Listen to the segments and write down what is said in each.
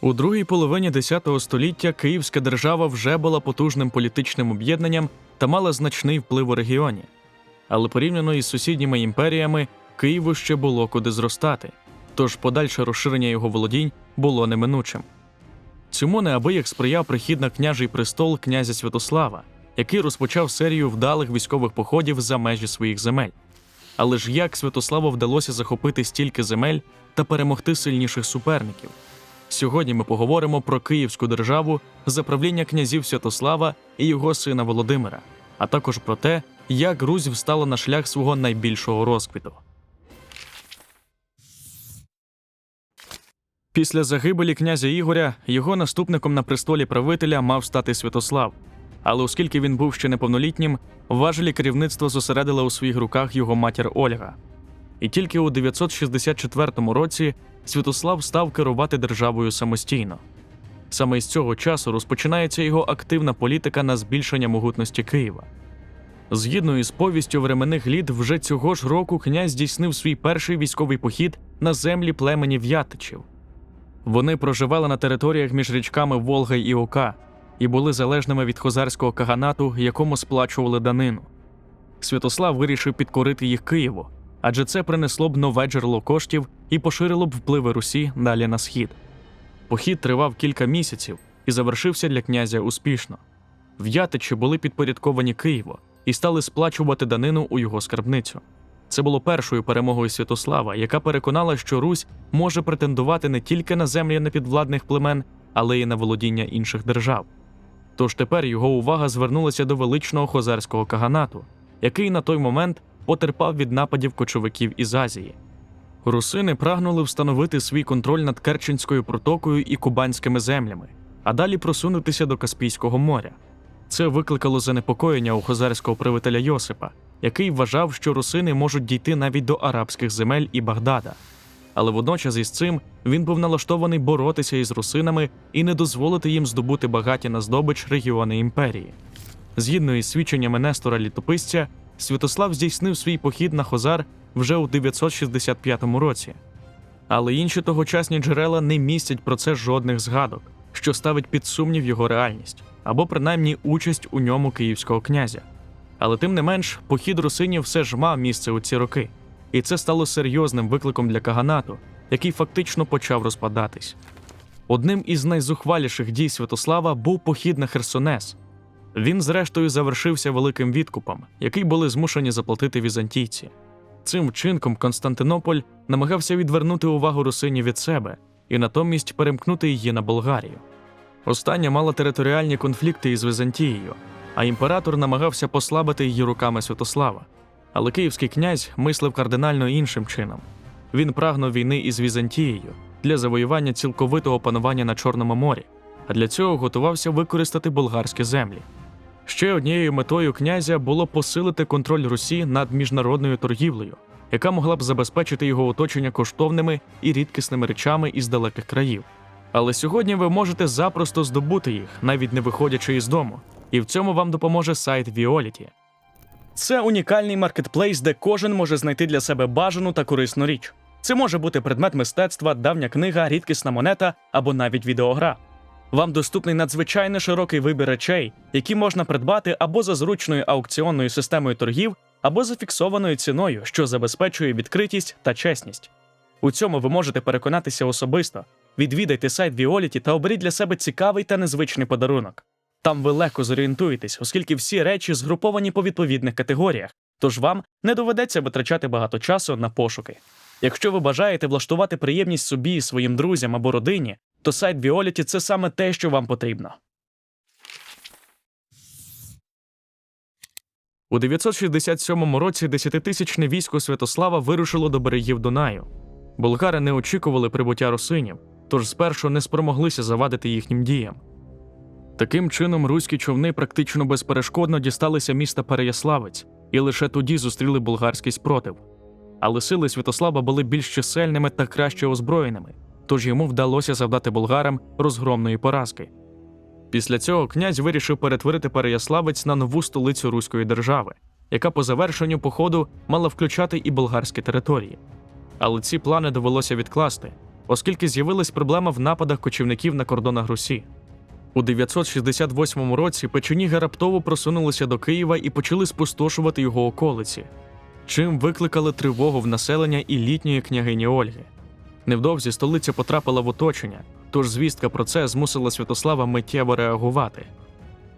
У другій половині X століття Київська держава вже була потужним політичним об'єднанням та мала значний вплив у регіоні. Але порівняно із сусідніми імперіями Києву ще було куди зростати, тож подальше розширення його володінь було неминучим. Цьому неабияк сприяв прихід на княжий престол князя Святослава, який розпочав серію вдалих військових походів за межі своїх земель. Але ж як Святославу вдалося захопити стільки земель та перемогти сильніших суперників? Сьогодні ми поговоримо про Київську державу за правління князів Святослава і його сина Володимира, а також про те, як Русь встала на шлях свого найбільшого розквіту. Після загибелі князя Ігоря його наступником на престолі правителя мав стати Святослав. Але оскільки він був ще неповнолітнім, важелі керівництва зосередила у своїх руках його матір Ольга. І тільки у 964 році Святослав став керувати державою самостійно. Саме з цього часу розпочинається його активна політика на збільшення могутності Києва. Згідно із повістю временних літ, вже цього ж року князь здійснив свій перший військовий похід на землі племені В'ятичів. Вони проживали на територіях між річками Волга і Ока і були залежними від хозарського каганату, якому сплачували данину. Святослав вирішив підкорити їх Києву, адже це принесло б нове джерело коштів і поширило б впливи Русі далі на схід. Похід тривав кілька місяців і завершився для князя успішно. В'ятичі були підпорядковані Києву і стали сплачувати данину у його скарбницю. Це було першою перемогою Святослава, яка переконала, що Русь може претендувати не тільки на землі непідвладних племен, але й на володіння інших держав. Тож тепер його увага звернулася до величного хозарського каганату, який на той момент потерпав від нападів кочовиків із Азії. Русини прагнули встановити свій контроль над Керченською протокою і кубанськими землями, а далі просунутися до Каспійського моря. Це викликало занепокоєння у хозарського правителя Йосипа, який вважав, що русини можуть дійти навіть до арабських земель і Багдада. Але водночас із цим він був налаштований боротися із русинами і не дозволити їм здобути багаті на здобич регіони імперії. Згідно із свідченнями Нестора Літописця, Святослав здійснив свій похід на Хозар вже у 965 році. Але інші тогочасні джерела не містять про це жодних згадок, що ставить під сумнів його реальність або принаймні участь у ньому київського князя. Але тим не менш, похід русинів все ж мав місце у ці роки, і це стало серйозним викликом для каганату, який фактично почав розпадатись. Одним із найзухваліших дій Святослава був похід на Херсонес. Він, зрештою, завершився великим відкупом, який були змушені заплатити візантійці. Цим вчинком Константинополь намагався відвернути увагу русинів від себе і натомість перемкнути її на Болгарію. Остання мала територіальні конфлікти із Візантією, а імператор намагався послабити її руками Святослава. Але київський князь мислив кардинально іншим чином. Він прагнув війни із Візантією для завоювання цілковитого панування на Чорному морі, а для цього готувався використати болгарські землі. Ще однією метою князя було посилити контроль Русі над міжнародною торгівлею, яка могла б забезпечити його оточення коштовними і рідкісними речами із далеких країв. Але сьогодні ви можете запросто здобути їх, навіть не виходячи із дому, і в цьому вам допоможе сайт Violet. Це унікальний маркетплейс, де кожен може знайти для себе бажану та корисну річ. Це може бути предмет мистецтва, давня книга, рідкісна монета або навіть відеогра. Вам доступний надзвичайно широкий вибір речей, які можна придбати або за зручною аукціонною системою торгів, або за фіксованою ціною, що забезпечує відкритість та чесність. У цьому ви можете переконатися особисто. Відвідайте сайт Violet та оберіть для себе цікавий та незвичний подарунок. Там ви легко зорієнтуєтесь, оскільки всі речі згруповані по відповідних категоріях, тож вам не доведеться витрачати багато часу на пошуки. Якщо ви бажаєте влаштувати приємність собі своїм друзям або родині, то сайт Violet – це саме те, що вам потрібно. У 967 році десятитисячне військо Святослава вирушило до берегів Дунаю. Болгари не очікували прибуття русинів, тож спершу не спромоглися завадити їхнім діям. Таким чином, руські човни практично безперешкодно дісталися міста Переяславець і лише тоді зустріли болгарський спротив. Але сили Святослава були більш чисельними та краще озброєними, тож йому вдалося завдати болгарам розгромної поразки. Після цього князь вирішив перетворити Переяславець на нову столицю Руської держави, яка по завершенню походу мала включати і болгарські території. Але ці плани довелося відкласти, оскільки з'явилась проблема в нападах кочівників на кордонах Русі. У 968 році печеніги раптово просунулися до Києва і почали спустошувати його околиці, чим викликали тривогу в населення і літньої княгині Ольги. Невдовзі столиця потрапила в оточення, тож звістка про це змусила Святослава миттєво реагувати.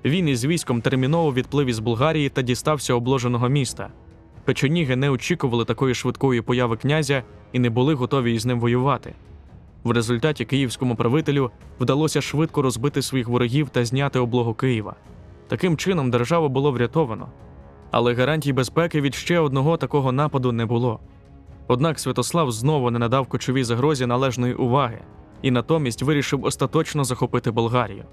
Він із військом терміново відплив із Болгарії та дістався обложеного міста. Печеніги не очікували такої швидкої появи князя і не були готові із ним воювати. В результаті київському правителю вдалося швидко розбити своїх ворогів та зняти облогу Києва. Таким чином державу було врятовано. Але гарантій безпеки від ще одного такого нападу не було. Однак Святослав знову не надав кочовій загрозі належної уваги і натомість вирішив остаточно захопити Болгарію.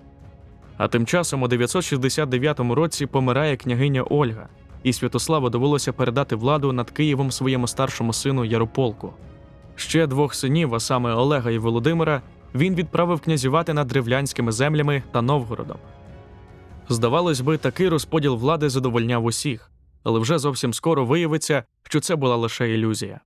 А тим часом у 969 році помирає княгиня Ольга, і Святославу довелося передати владу над Києвом своєму старшому сину Ярополку. Ще двох синів, а саме Олега і Володимира, він відправив князювати над древлянськими землями та Новгородом. Здавалось би, такий розподіл влади задовольняв усіх, але вже зовсім скоро виявиться, що це була лише ілюзія.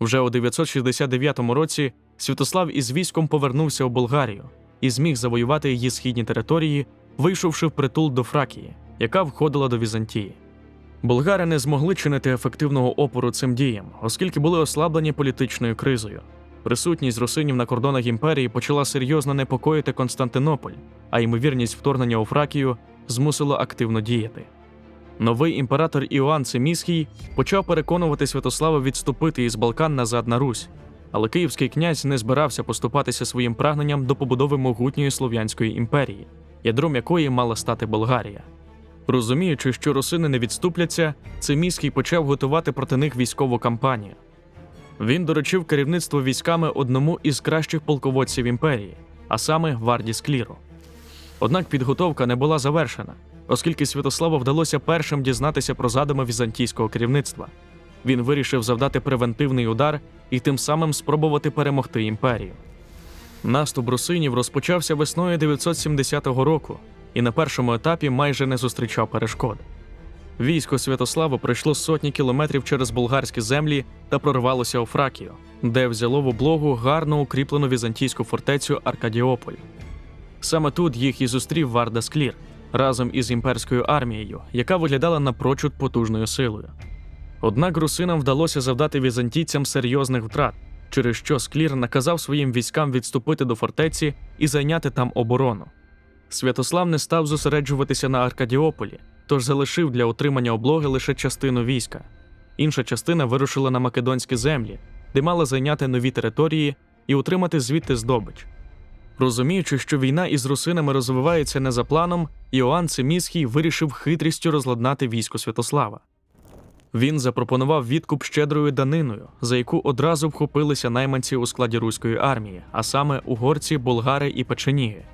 Вже у 969 році Святослав із військом повернувся у Болгарію і зміг завоювати її східні території, вийшовши в притул до Фракії, яка входила до Візантії. Болгари не змогли чинити ефективного опору цим діям, оскільки були ослаблені політичною кризою. Присутність русинів на кордонах імперії почала серйозно непокоїти Константинополь, а ймовірність вторгнення у Фракію змусило активно діяти. Новий імператор Іоанн Семіський почав переконувати Святослава відступити із Балкан назад на Русь, але київський князь не збирався поступатися своїм прагненням до побудови могутньої слов'янської імперії, ядром якої мала стати Болгарія. Розуміючи, що русини не відступляться, Циміський почав готувати проти них військову кампанію. Він доручив керівництво військами одному із кращих полководців імперії, а саме Варді Скліру. Однак підготовка не була завершена, оскільки Святославу вдалося першим дізнатися про задуми візантійського керівництва. Він вирішив завдати превентивний удар і тим самим спробувати перемогти імперію. Наступ русинів розпочався весною 970 року і на першому етапі майже не зустрічав перешкод. Військо Святослава пройшло сотні кілометрів через болгарські землі та прорвалося у Фракію, де взяло в облогу гарно укріплену візантійську фортецю Аркадіополь. Саме тут їх і зустрів Варда Склір разом із імперською армією, яка виглядала напрочуд потужною силою. Однак русинам вдалося завдати візантійцям серйозних втрат, через що Склір наказав своїм військам відступити до фортеці і зайняти там оборону. Святослав не став зосереджуватися на Аркадіополі, тож залишив для утримання облоги лише частину війська. Інша частина вирушила на македонські землі, де мала зайняти нові території і утримати звідти здобич. Розуміючи, що війна із русинами розвивається не за планом, Іоанн Семіський вирішив хитрістю розладнати військо Святослава. Він запропонував відкуп щедрою даниною, за яку одразу вхопилися найманці у складі руської армії, а саме угорці, болгари і печеніги.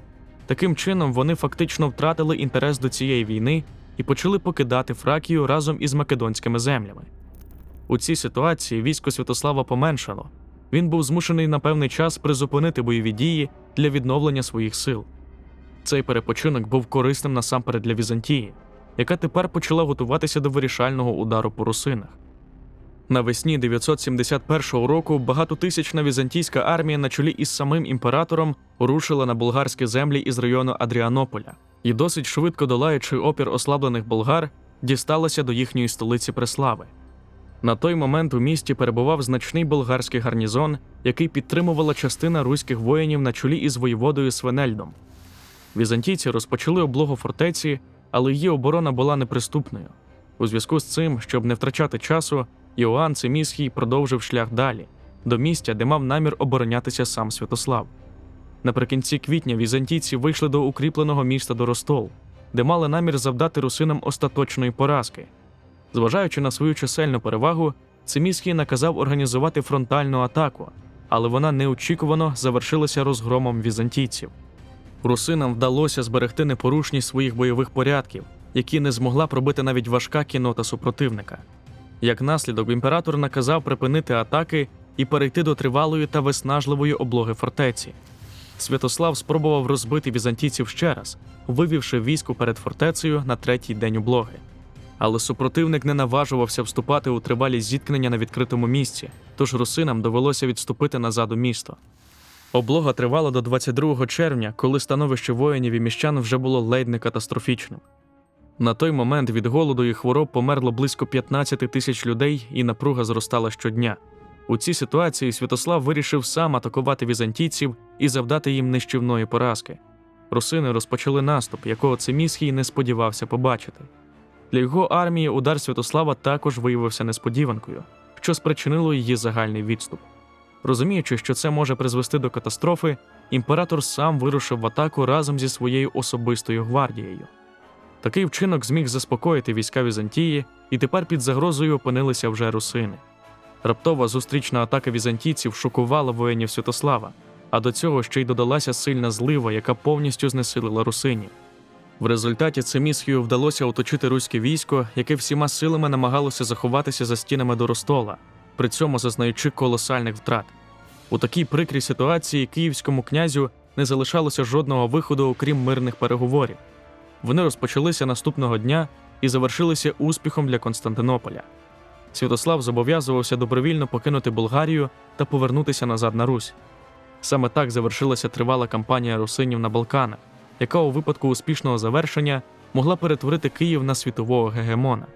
Таким чином, вони фактично втратили інтерес до цієї війни і почали покидати Фракію разом із македонськими землями. У цій ситуації військо Святослава поменшало. Він був змушений на певний час призупинити бойові дії для відновлення своїх сил. Цей перепочинок був корисним насамперед для Візантії, яка тепер почала готуватися до вирішального удару по русинах. Навесні 971 року багатотисячна візантійська армія на чолі із самим імператором рушила на болгарські землі із району Адріанополя і, досить швидко долаючи опір ослаблених болгар, дісталася до їхньої столиці Преслави. На той момент у місті перебував значний болгарський гарнізон, який підтримувала частина руських воїнів на чолі із воєводою Свенельдом. Візантійці розпочали облогу фортеці, але її оборона була неприступною. У зв'язку з цим, щоб не втрачати часу, Іоанн Цимісхій продовжив шлях далі, до місця, де мав намір оборонятися сам Святослав. Наприкінці квітня візантійці вийшли до укріпленого міста Доростол, де мали намір завдати русинам остаточної поразки. Зважаючи на свою чисельну перевагу, Цимісхій наказав організувати фронтальну атаку, але вона неочікувано завершилася розгромом візантійців. Русинам вдалося зберегти непорушність своїх бойових порядків, які не змогла пробити навіть важка кінота супротивника. Як наслідок, імператор наказав припинити атаки і перейти до тривалої та виснажливої облоги фортеці. Святослав спробував розбити візантійців ще раз, вивівши військо перед фортецею на третій день облоги. Але супротивник не наважувався вступати у тривалі зіткнення на відкритому місці, тож русинам довелося відступити назад у місто. Облога тривала до 22 червня, коли становище воїнів і міщан вже було ледь не катастрофічним. На той момент від голоду і хвороб померло близько 15 тисяч людей, і напруга зростала щодня. У цій ситуації Святослав вирішив сам атакувати візантійців і завдати їм нищівної поразки. Русини розпочали наступ, якого Цимісхій не сподівався побачити. Для його армії удар Святослава також виявився несподіванкою, що спричинило її загальний відступ. Розуміючи, що це може призвести до катастрофи, імператор сам вирушив в атаку разом зі своєю особистою гвардією. Такий вчинок зміг заспокоїти війська Візантії, і тепер під загрозою опинилися вже русини. Раптова зустрічна атака візантійців шокувала воїнів Святослава, а до цього ще й додалася сильна злива, яка повністю знесилила русинів. В результаті Цемісхію вдалося оточити руське військо, яке всіма силами намагалося заховатися за стінами до Ростола, при цьому зазнаючи колосальних втрат. У такій прикрій ситуації київському князю не залишалося жодного виходу, окрім мирних переговорів. Вони розпочалися наступного дня і завершилися успіхом для Константинополя. Святослав зобов'язувався добровільно покинути Болгарію та повернутися назад на Русь. Саме так завершилася тривала кампанія русинів на Балканах, яка у випадку успішного завершення могла перетворити Київ на світового гегемона.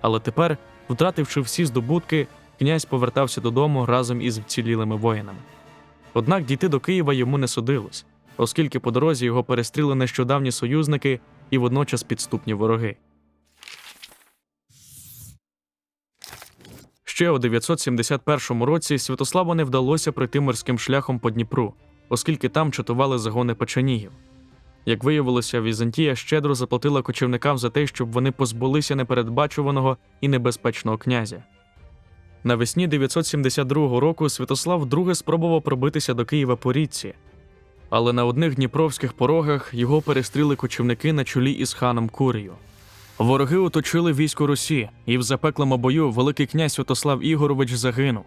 Але тепер, втративши всі здобутки, князь повертався додому разом із вцілілими воїнами. Однак дійти до Києва йому не судилось, оскільки по дорозі його перестріли нещодавні союзники і водночас підступні вороги. Ще у 971 році Святославу не вдалося пройти морським шляхом по Дніпру, оскільки там чатували загони печенігів. Як виявилося, Візантія щедро заплатила кочівникам за те, щоб вони позбулися непередбачуваного і небезпечного князя. Навесні 972 року Святослав вдруге спробував пробитися до Києва по річці, але на одних дніпровських порогах його перестріли кочівники на чолі із ханом Курію. Вороги оточили військо Русі, і в запеклому бою Великий князь Святослав Ігорович загинув.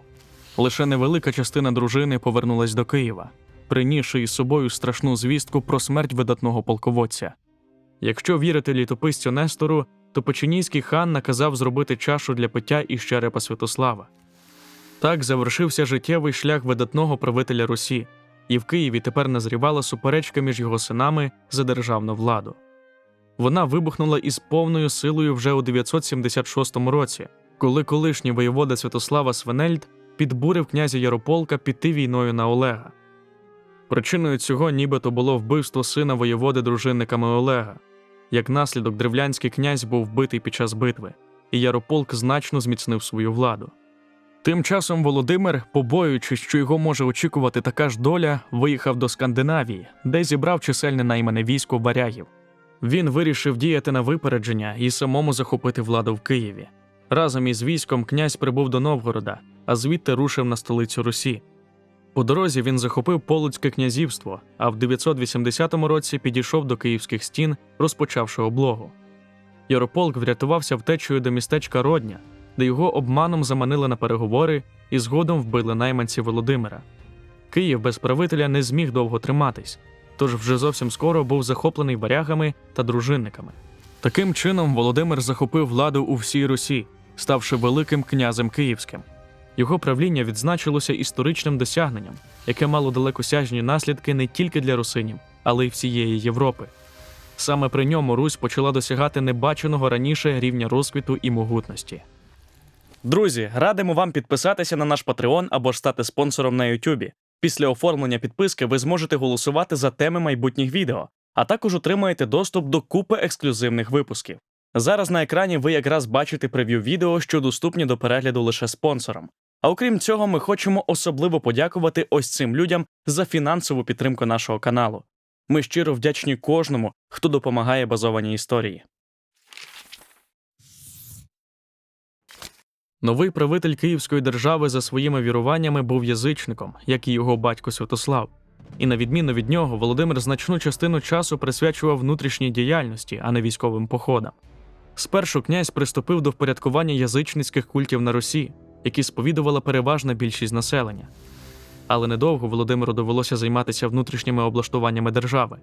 Лише невелика частина дружини повернулась до Києва, принісши із собою страшну звістку про смерть видатного полководця. Якщо вірити літописцю Нестору, то Печенійський хан наказав зробити чашу для пиття із черепа Святослава. Так завершився життєвий шлях видатного правителя Русі, і в Києві тепер назрівала суперечка між його синами за державну владу. Вона вибухнула із повною силою вже у 976 році, коли колишній воєвода Святослава Свенельд підбурив князя Ярополка піти війною на Олега. Причиною цього нібито було вбивство сина воєводи дружинниками Олега. Як наслідок, древлянський князь був вбитий під час битви, і Ярополк значно зміцнив свою владу. Тим часом Володимир, побоюючись, що його може очікувати така ж доля, виїхав до Скандинавії, де зібрав чисельне наймане військо варягів. Він вирішив діяти на випередження і самому захопити владу в Києві. Разом із військом князь прибув до Новгорода, а звідти рушив на столицю Русі. По дорозі він захопив Полоцьке князівство, а в 980 році підійшов до київських стін, розпочавши облогу. Ярополк врятувався втечею до містечка Родня, де його обманом заманили на переговори і згодом вбили найманці Володимира. Київ без правителя не зміг довго триматись, тож вже зовсім скоро був захоплений варягами та дружинниками. Таким чином, Володимир захопив владу у всій Русі, ставши великим князем київським. Його правління відзначилося історичним досягненням, яке мало далекосяжні наслідки не тільки для русинів, але й всієї Європи. Саме при ньому Русь почала досягати небаченого раніше рівня розквіту і могутності. Друзі, радимо вам підписатися на наш Patreon або ж стати спонсором на YouTube. Після оформлення підписки ви зможете голосувати за теми майбутніх відео, а також отримаєте доступ до купи ексклюзивних випусків. Зараз на екрані ви якраз бачите прев'ю відео, що доступні до перегляду лише спонсорам. А окрім цього, ми хочемо особливо подякувати ось цим людям за фінансову підтримку нашого каналу. Ми щиро вдячні кожному, хто допомагає базованій історії. Новий правитель Київської держави за своїми віруваннями був язичником, як і його батько Святослав. І на відміну від нього, Володимир значну частину часу присвячував внутрішній діяльності, а не військовим походам. Спершу князь приступив до впорядкування язичницьких культів на Русі, які сповідувала переважна більшість населення. Але недовго Володимиру довелося займатися внутрішніми облаштуваннями держави.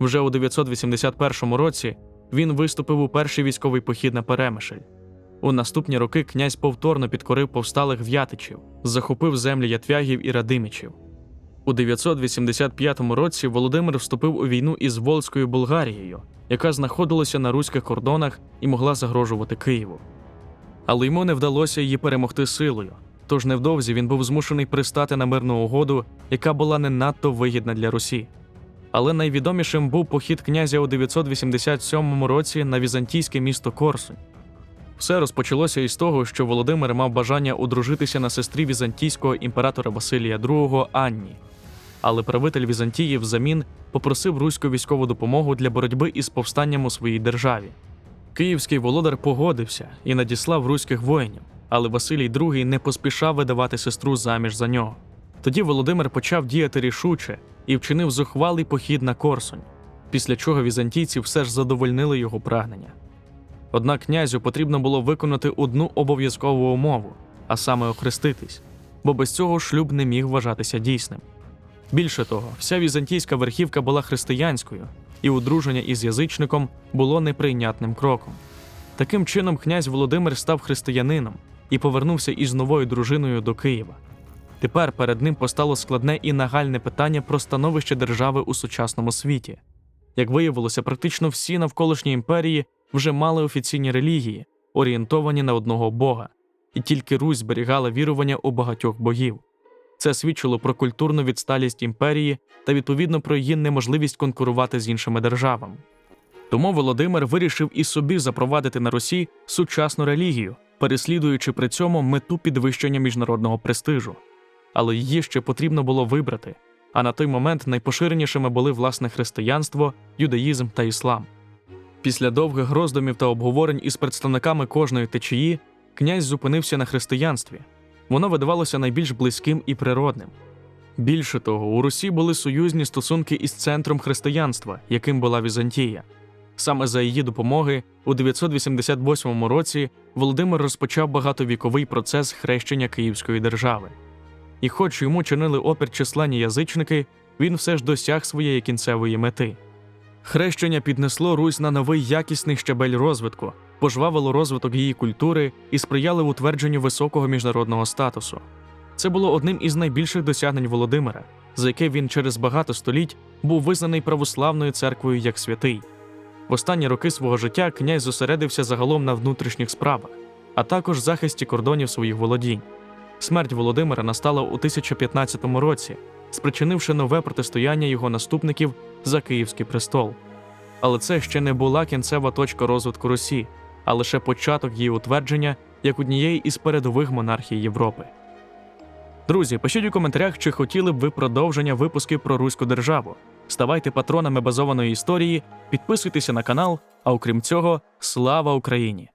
Вже у 981 році він виступив у перший військовий похід на Перемишль. У наступні роки князь повторно підкорив повсталих в'ятичів, захопив землі ятвягів і радимичів. У 985 році Володимир вступив у війну із Волзькою Болгарією, яка знаходилася на руських кордонах і могла загрожувати Києву. Але йому не вдалося її перемогти силою, тож невдовзі він був змушений пристати на мирну угоду, яка була не надто вигідна для Русі. Але найвідомішим був похід князя у 987 році на візантійське місто Корсунь. Все розпочалося із того, що Володимир мав бажання одружитися на сестрі візантійського імператора Василія II Анні. Але правитель Візантії взамін попросив руську військову допомогу для боротьби із повстанням у своїй державі. Київський володар погодився і надіслав руських воїнів, але Василій II не поспішав видавати сестру заміж за нього. Тоді Володимир почав діяти рішуче і вчинив зухвалий похід на Корсунь, після чого візантійці все ж задовольнили його прагнення. Однак князю потрібно було виконати одну обов'язкову умову, а саме охреститись, бо без цього шлюб не міг вважатися дійсним. Більше того, вся візантійська верхівка була християнською, і одруження із язичником було неприйнятним кроком. Таким чином, князь Володимир став християнином і повернувся із новою дружиною до Києва. Тепер перед ним постало складне і нагальне питання про становище держави у сучасному світі. Як виявилося, практично всі навколишні імперії вже мали офіційні релігії, орієнтовані на одного Бога, і тільки Русь зберігала вірування у багатьох богів. Це свідчило про культурну відсталість імперії та відповідно про її неможливість конкурувати з іншими державами. Тому Володимир вирішив і собі запровадити на Русі сучасну релігію, переслідуючи при цьому мету підвищення міжнародного престижу. Але її ще потрібно було вибрати. А на той момент найпоширенішими були власне християнство, юдаїзм та іслам. Після довгих роздумів та обговорень із представниками кожної течії князь зупинився на християнстві. Воно видавалося найбільш близьким і природним. Більше того, у Русі були союзні стосунки із центром християнства, яким була Візантія. Саме за її допомоги у 988 році Володимир розпочав багатовіковий процес хрещення Київської держави. І, хоч йому чинили опір численні язичники, він все ж досяг своєї кінцевої мети. Хрещення піднесло Русь на новий якісний щабель розвитку, пожвавило розвиток її культури і сприяло утвердженню високого міжнародного статусу. Це було одним із найбільших досягнень Володимира, за яке він через багато століть був визнаний православною церквою як святий. В останні роки свого життя князь зосередився загалом на внутрішніх справах, а також захисті кордонів своїх володінь. Смерть Володимира настала у 1015 році, спричинивши нове протистояння його наступників за Київський престол. Але це ще не була кінцева точка розвитку Русі, а лише початок її утвердження як однієї із передових монархій Європи. Друзі, пишіть у коментарях, чи хотіли б ви продовження випусків про руську державу. Ставайте патронами базованої історії, підписуйтеся на канал, а окрім цього, слава Україні!